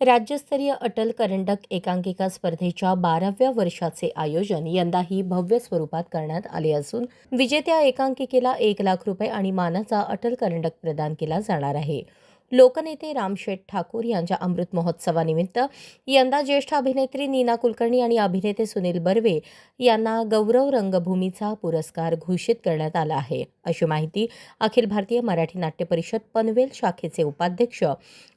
राज्यस्तरीय अटल करंडक एकांकिका स्पर्धेच्या बाराव्या वर्षाचे आयोजन यंदाही भव्य स्वरूपात करण्यात आले असून विजेत्या एकांकिकेला एक लाख रुपये आणि मानाचा अटल करंडक प्रदान केला जाणार आहे. लोकनेते रामशेठ ठाकूर यांच्या अमृत महोत्सवानिमित्त यंदा ज्येष्ठ अभिनेत्री नीना कुलकर्णी आणि अभिनेते सुनील बर्वे यांना गौरव रंगभूमीचा पुरस्कार घोषित करण्यात आला आहे. अशी माहिती अखिल भारतीय मराठी नाट्य परिषद पनवेल शाखेचे उपाध्यक्ष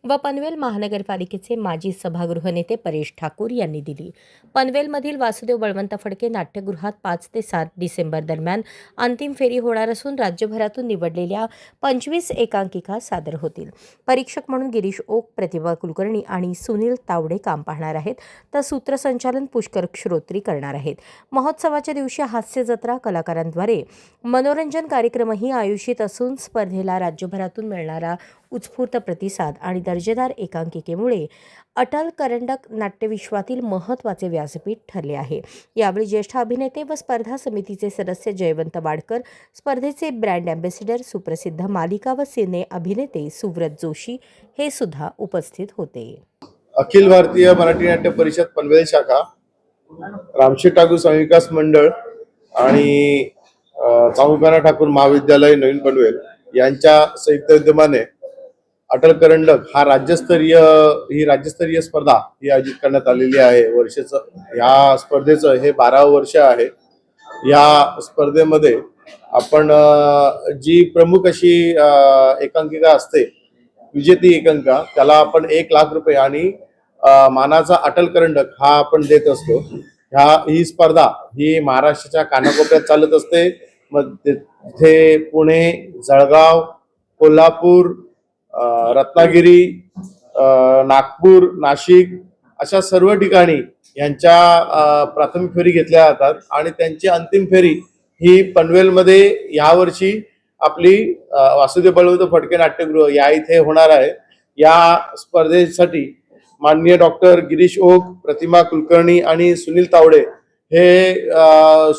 व पनवेल महानगरपालिकेचे माजी सभागृह नेते परेश ठाकूर यांनी दिली. पनवेलमधील वासुदेव बळवंत फडके नाट्यगृहात पाच ते सात डिसेंबर दरम्यान अंतिम फेरी होणार असून राज्यभरातून निवडलेल्या पंचवीस एकांकिका सादर होतील. परीक्षक म्हणून गिरीश ओक प्रतिभा कुलकर्णी आणि सुनील तावडे काम पाहणार आहेत. तर सूत्रसंचालन पुष्कर श्रोत्री करणार आहेत. महोत्सवाच्या दिवशी हास्य जत्रा कलाकारांद्वारे. मनोरंजन कार्यक्रमही आयोजित असून स्पर्धेला राज्यभरातून मिळणारा उत्स्फूर्त प्रतिसाद आणि दर्जेदार एकांकिकेमुळे अटल करंडक नाट्यविश्वातील महत्त्वाचे व्यासपीठ ठरले आहे. यावेळी ज्येष्ठ अभिनेते व स्पर्धा समितीचे सदस्य जयवंत वाडकर स्पर्धेचे ब्रँड अँबेसिडर सुप्रसिद्ध मालिका व सिने अभिनेते सुव्रत जोशी हे सुद्धा उपस्थित होते. अखिल भारतीय मराठी नाट्य परिषद पनवेल शाखा रामशेठ ठाकूर संविकास मंडळ आणि अ, ठाकूर महाविद्यालय नवीन पनवेल यांच्या संयुक्त विद्यमाने अटल करंडक हा राज्यस्तरीय ही राज्यस्तरीय स्पर्धा ही आयोजित करण्यात आलेली आहे. वर्षाचं ह्या स्पर्धेचं हे बारावं वर्ष आहे. या स्पर्धेमध्ये आपण जी प्रमुख अशी एकांकिका असते विजेती एकांका त्याला आपण एक लाख रुपये आणि मानाचा अटल करंडक हा आपण देत असतो. ह्या ही स्पर्धा ही महाराष्ट्राच्या कानाकोपऱ्यात चालत असते. मग ते- तिथे पुणे जळगाव कोल्हापूर रत्नागिरी नागपूर नाशिक अशा सर्व ठिकाणी यांच्या प्राथमिक फेरी घेतल्या जातात आणि त्यांची अंतिम फेरी ही पनवेलमध्ये यावर्षी आपली वासुदेव बळवंत फडके नाट्यगृह या इथे होणार आहे. या स्पर्धेसाठी माननीय डॉक्टर गिरीश ओक प्रतिमा कुलकर्णी आणि सुनील तावडे हे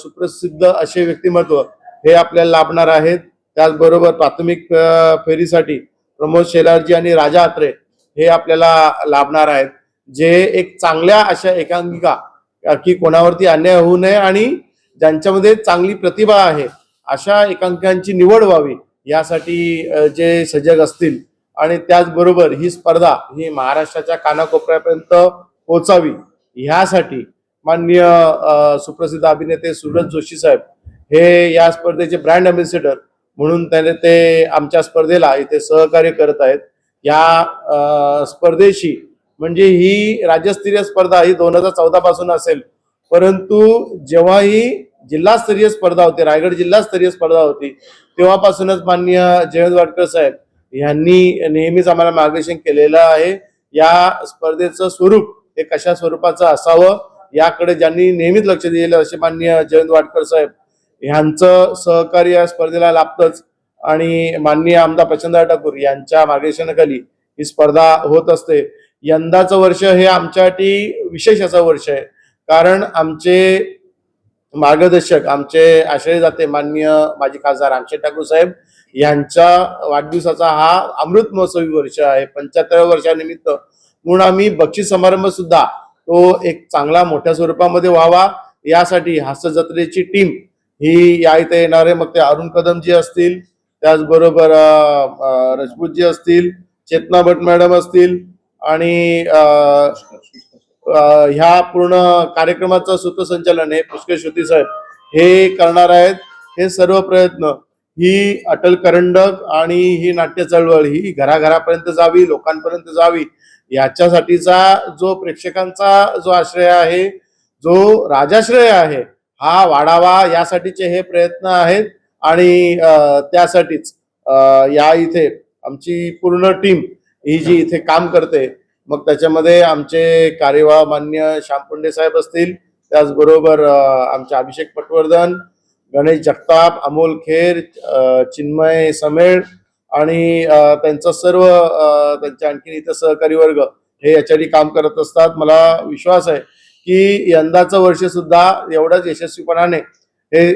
सुप्रसिद्ध असे व्यक्तिमत्व हे आपल्याला लाभणार आहेत. त्याचबरोबर प्राथमिक फेरीसाठी प्रमोद शेलारजी आणि राजा अत्रे हे आपल्याला लाभणार आहेत. जे एक चांगल्या अशा एकांकिका की कोणावरती अन्याय होऊ नये आणि ज्यांच्यामध्ये चांगली प्रतिभा आहे अशा एकांकिकांची निवड व्हावी यासाठी जे सजग असतील. आणि त्याचबरोबर ही स्पर्धा ही महाराष्ट्राच्या कानाकोपऱ्यापर्यंत पोहोचावी ह्यासाठी माननीय सुप्रसिद्ध अभिनेते सुरज जोशी साहेब हे या स्पर्धेचे ब्रँड अम्बेसिडर म्हणून त्याने ते आमच्या स्पर्धेला इथे सहकार्य करत आहेत. या स्पर्धेशी म्हणजे ही राज्यस्तरीय स्पर्धा ही दोन हजार चौदा पासून असेल. परंतु जेव्हा ही जिल्हास्तरीय स्पर्धा होती रायगड जिल्हास्तरीय स्पर्धा होती तेव्हापासूनच माननीय जयंत वाडकर साहेब यांनी नेहमीच आम्हाला मार्गदर्शन केलेलं आहे. या स्पर्धेचं स्वरूप हे कशा स्वरूपाचं असावं याकडे ज्यांनी नेहमीच लक्ष दिलेलं असे माननीय जयंत वाडकर साहेब ह्यांचं सहकार्य या स्पर्धेला लाभतंच. आणि माननीय आमदार प्रचंद ठाकूर यांच्या मार्गदर्शनाखाली ही स्पर्धा होत असते. यंदाचं वर्ष हे आमच्यासाठी विशेष असं वर्ष आहे. कारण आमचे मार्गदर्शक आमचे आश्रय जाते माननीय माजी खासदार रामशेठ ठाकूर साहेब यांच्या वाढदिवसाचा हा अमृत महोत्सवी वर्ष आहे. पंच्याहत्तर वर्षानिमित्त म्हणून आम्ही बक्षीस समारंभ सुद्धा तो एक चांगला मोठ्या स्वरूपामध्ये व्हावा. यासाठी हास्य जत्रेची टीम ही या इथे येणारे मग ते अरुण कदम जी असतील त्याचबरोबर अ, रजपूत जी असतील चेतना भट मॅडम असतील आणि ह्या पूर्ण कार्यक्रमाचं सूत्रसंचालन हे पुष्कर श्रुती साहेब हे करणार आहेत. हे सर्व प्रयत्न ही अटल करंडक आणि ही नाट्य चळवळ ही घराघरापर्यंत जावी लोकांपर्यंत जावी याच्यासाठीचा जो प्रेक्षकांचा जो आश्रय आहे जो राजाश्रय आहे हा वाढावा यासाठीचे हे प्रयत्न आहेत आणि त्यासाठीच या इथे आमची पूर्ण टीम ही जी इथे काम करते मग त्याच्यामध्ये आमचे कार्यवाह मान्य श्यामपुंडे साहेब असतील त्याचबरोबर आमचे अभिषेक पटवर्धन गणेश जगताप अमोल खेर चिन्मय समेळ आणि त्यांचा सर्व त्यांचे आणखीन इथं सहकारी वर्ग हे याच्यासाठी काम करत असतात. मला विश्वास आहे की यंदाचं वर्ष सुद्धा एवढंच यशस्वीपणाने हे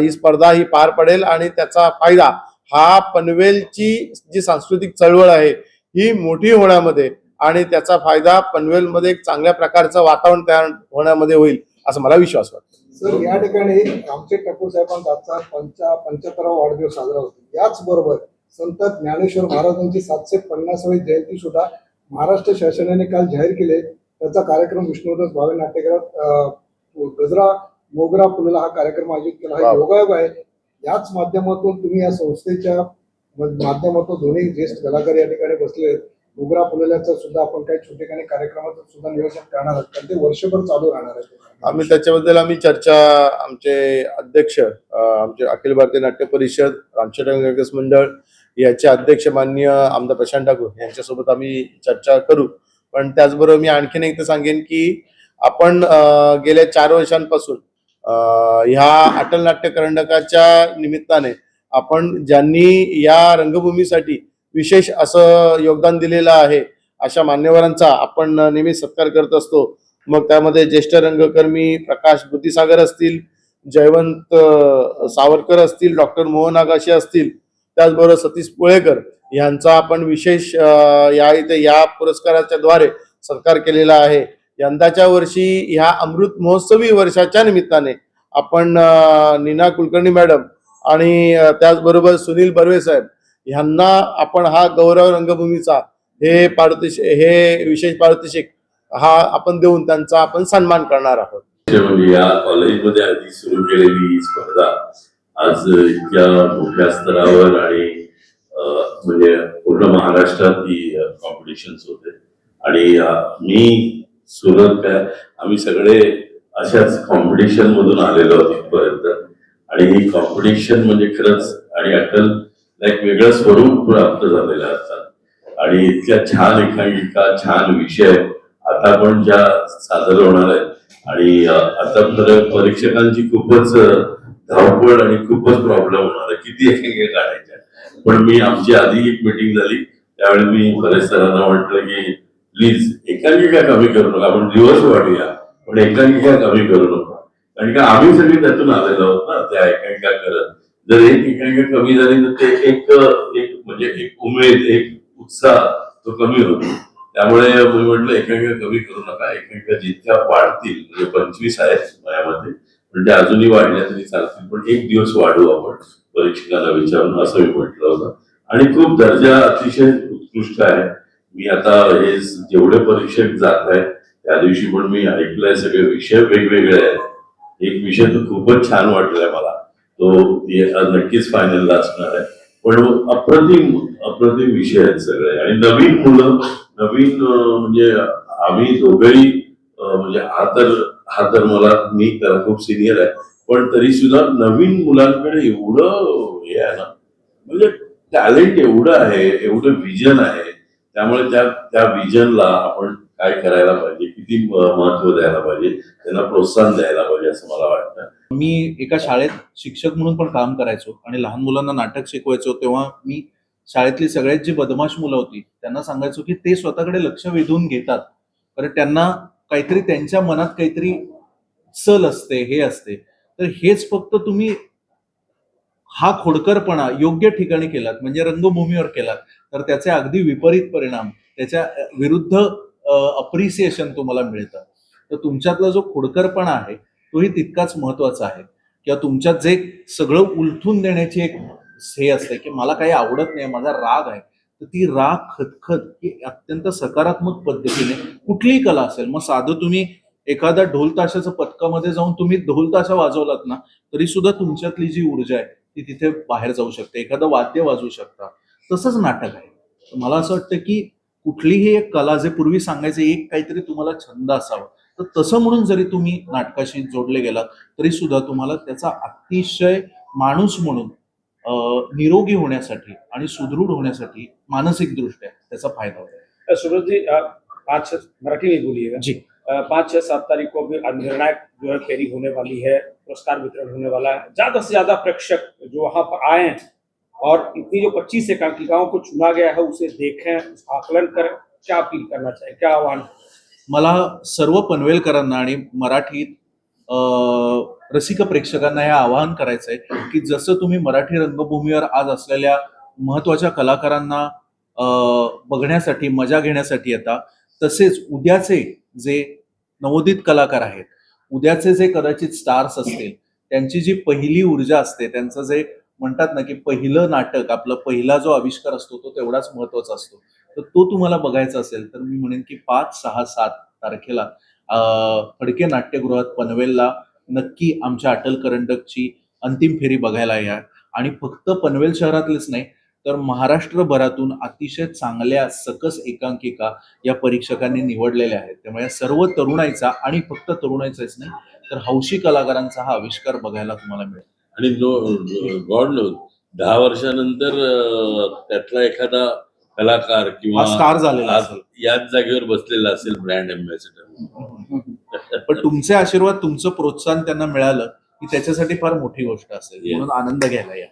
ही स्पर्धा ही पार पडेल आणि त्याचा फायदा हा पनवेलची जी सांस्कृतिक चळवळ आहे ही मोठी होण्यामध्ये आणि त्याचा फायदा पनवेलमध्ये एक चांगल्या प्रकारचं वातावरण तयार होण्यामध्ये होईल असं मला विश्वास वाटतो. सर या ठिकाणी आमचे ठाकूर साहेबांचा आजचा पंचा पंच्याहत्तरावा वाढदिवस साजरा होतो. याच बरोबर संत ज्ञानेश्वर महाराजांची सातशे पन्नासावी जयंती सुद्धा महाराष्ट्र शासनाने काल जाहीर केले. त्याचा कार्यक्रम विष्णुदास भावे नाट्यगृहात गजरा मोगरा फुलला हा कार्यक्रम आयोजित केला. हा. योगायोग आहे. याच माध्यमातून तुम्ही या संस्थेच्या माध्यमातून दोन्ही ज्येष्ठ कलाकार या ठिकाणी बसले आहेत. मोगरा फुलल्याचं सुद्धा आपण काही छोटे काही कार्यक्रमाचं सुद्धा नियोजन करणार आहोत. कारण ते वर्षभर चालू राहणार आहे आम्ही त्याच्याबद्दल आम्ही चर्चा आमचे अध्यक्ष आमचे अखिल भारतीय नाट्य परिषद रामचंद्र विकास मंडळ याचे अध्यक्ष माननीय आमदार प्रशांत ठाकूर यांच्यासोबत आम्ही चर्चा करू. पण त्याचबरोबर मी आणखीन एकदा सांगेन की आपण गेल्या चार वर्षांपासून ह्या अटल नाट्य करंडकाच्या निमित्ताने आपण ज्यांनी या रंगभूमीसाठी विशेष असं योगदान दिलेलं आहे अशा मान्यवरांचा आपण नेहमी सत्कार करत असतो. मग त्यामध्ये ज्येष्ठ रंगकर्मी प्रकाश बुद्धिसागर असतील जयवंत सावरकर असतील डॉक्टर मोहन आगाशे असतील त्याचबरोबर सतीश पुळेकर यांचा आपण विशेष या इथे या पुरस्काराच्या द्वारे सत्कार केलेला आहे. यंदाच्या वर्षी ह्या अमृत महोत्सवी वर्षाच्या निमित्ताने आपण नीना कुलकर्णी मॅडम आणि त्याचबरोबर सुनील बर्वे साहेब ह्यांना आपण हा गौरव रंगभूमीचा हे पारितोषिक हे विशेष पारितोषिक हा आपण देऊन त्यांचा आपण सन्मान करणार आहोत. म्हणजे या कॉलेजमध्ये आधी सुरू केलेली स्पर्धा आज इतक्या मोठ्या स्तरावर आणि म्हणजे पूर्ण महाराष्ट्रात ही कॉम्पिटिशन्स होते. आणि मी सुरत काय आम्ही सगळे अशाच कॉम्पिटिशन मधून आलेलो आहोत इथपर्यंत. आणि ही कॉम्पिटिशन म्हणजे खरंच आणि अटल एक वेगळं स्वरूप प्राप्त झालेलं असतात आणि इतक्या छान एकांकिका छान विषय आता पण ज्या सादर होणार आहेत. आणि आता तर परीक्षकांची खूपच धावपळ आणि खूपच प्रॉब्लेम होणार किती एकेक काढायच्या पण मी आमची आधी एक मिटिंग झाली. त्यावेळी मी बरेच सरांना म्हटलं की प्लीज एकांकिका कमी करू नका. आपण दिवस वाढूया. पण एकांकिका कमी करू नका. कारण का आम्ही सगळे त्यातून आलेलो आहोत ना. त्या एकांकिका करत. जर एक एकांकिका कमी झाली तर ते एक एक म्हणजे एक उमेद एक उत्साह तो कमी होतो. त्यामुळे मी म्हटलं एकांकिका कमी करू नका. एकांकिका जितक्या वाढतील म्हणजे पंचवीस आहेत वयामध्ये पण अजूनही वाढल्या तरी चालतील पण एक दिवस वाढवू आपण परीक्षकाला विचारून असं मी म्हटलं होतं. आणि खूप दर्जा अतिशय उत्कृष्ट आहे. मी आता हे जेवढे परीक्षक जात आहे त्या दिवशी पण मी ऐकलंय सगळे विषय वेगवेगळे आहेत. एक विषय तर खूपच छान वाटलाय मला. तो नक्कीच फायनलला असणार आहे. पण अप्रतिम अप्रतिम विषय आहेत सगळे. आणि नवीन मुलं नवीन म्हणजे आम्ही दोघेही म्हणजे हा तर हा तर मला मी त्याला खूप सिनियर आहे. पण तरी सुद्धा नवीन मुलांकडे एवढं हे आहे ना म्हणजे टॅलेंट एवढं आहे एवढं विजन आहे. त्यामुळे त्या त्या विजनला आपण काय करायला पाहिजे किती महत्त्व द्यायला पाहिजे त्यांना प्रोत्साहन द्यायला पाहिजे असं मला वाटतं. मी एका शाळेत शिक्षक म्हणून पण काम करायचो आणि लहान मुलांना नाटक शिकवायचो तेव्हा मी शाळेतली सगळ्यात जी बदमाश मुलं होती त्यांना सांगायचो की ते स्वतःकडे लक्ष वेधून घेतात. कारण त्यांना काहीतरी त्यांच्या मनात काहीतरी सल असते हे असते. तर हेच फक्त तुम्ही हा खोडकरपणा योग्य ठिकाणी केलात म्हणजे रंगभूमीवर केलात तर त्याचे अगदी विपरीत परिणाम त्याच्या विरुद्ध अप्रिसिएशन तुम्हाला मिळतं. तर तुमच्यातला जो खोडकरपणा आहे तोही तितकाच महत्त्वाचा आहे. किंवा तुमच्यात जे सगळं उलथून देण्याची एक हे असते की मला काही आवडत नाही माझा राग आहे तर ती राग खतखत ही अत्यंत सकारात्मक पद्धतीने कुठलीही कला असेल मग साधं तुम्ही एखादा ढोल ताशाचं पथकामध्ये जाऊन तुम्ही ढोल ताशा वाजवलात ना तरी सुद्धा तुमच्यातली जी ऊर्जा आहे ती तिथे बाहेर जाऊ शकते एखादं वाद्य वाजवू शकता. तसंच नाटक आहे. तर मला असं वाटतं की कुठलीही एक कला जे पूर्वी सांगायचे एक काहीतरी तुम्हाला छंद असावा. तर तसं म्हणून जरी तुम्ही नाटकाशी जोडले गेलात तरी सुद्धा तुम्हाला त्याचा अतिशय माणूस म्हणून निरोगी होण्यासाठी आणि सुदृढ होण्यासाठी मानसिक दृष्ट्या त्याचा फायदा होतो. सूरज जी पाँच मराठी में बोलिएगा. जी. पाँच छह सात तारीख को भी निर्णायक जो है फेरी होने वाली है पुरस्कार वितरण होने वाला है। ज्यादा से ज्यादा प्रेक्षक जो वहां पर आए हैं और इतनी जो पच्चीस एकांकिकाओं को चुना गया है उसे देखें उसका आकलन करें क्या अपील करना चाहिए क्या आह्वान? मला सर्व पनवेलकरांना आणि मराठीत अं, रसिक प्रेक्षकांना हे आवाहन करायचं आहे की जसं तुम्ही मराठी रंगभूमीवर आज असलेल्या महत्त्वाच्या कलाकारांना बघण्यासाठी मजा घेण्यासाठी येता तसेच उद्याचे जे नवोदित कलाकार आहेत उद्याचे जे कदाचित स्टार्स असतील त्यांची जी पहिली ऊर्जा असते त्यांचं जे म्हणतात ना की पहिलं नाटक आपला पहिला जो आविष्कार असतो तो तेवढाच महत्त्वाचा असतो. तर तो तुम्हाला बघायचा असेल तर मी म्हणेन की पाच सहा सात तारखेला फडके नाट्यगृहात पनवेलला नक्की आमच्या अटल करंडकची अंतिम फेरी बघायला या. आणि फक्त पनवेल शहरातलेच नाही तर महाराष्ट्रभरातून अतिशय चांगल्या सकस एकांकिका या परीक्षकांनी निवडलेल्या आहेत. त्यामुळे या सर्व तरुणाईचा आणि फक्त तरुणाईचाच नाही तर हौशी कलाकारांचा हा आविष्कार बघायला तुम्हाला मिळेल. आणि गॉड नो दहा वर्षानंतर त्यातला एखादा कलाकार किंवा स्टार झालेला असेल. याच जागेवर बसलेला असेल ब्रँड अँबॅसेडर. पण तुमचे आशीर्वाद तुमचं प्रोत्साहन त्यांना मिळालं की त्याच्यासाठी फार मोठी गोष्ट असेल. म्हणून आनंद घ्यायला या.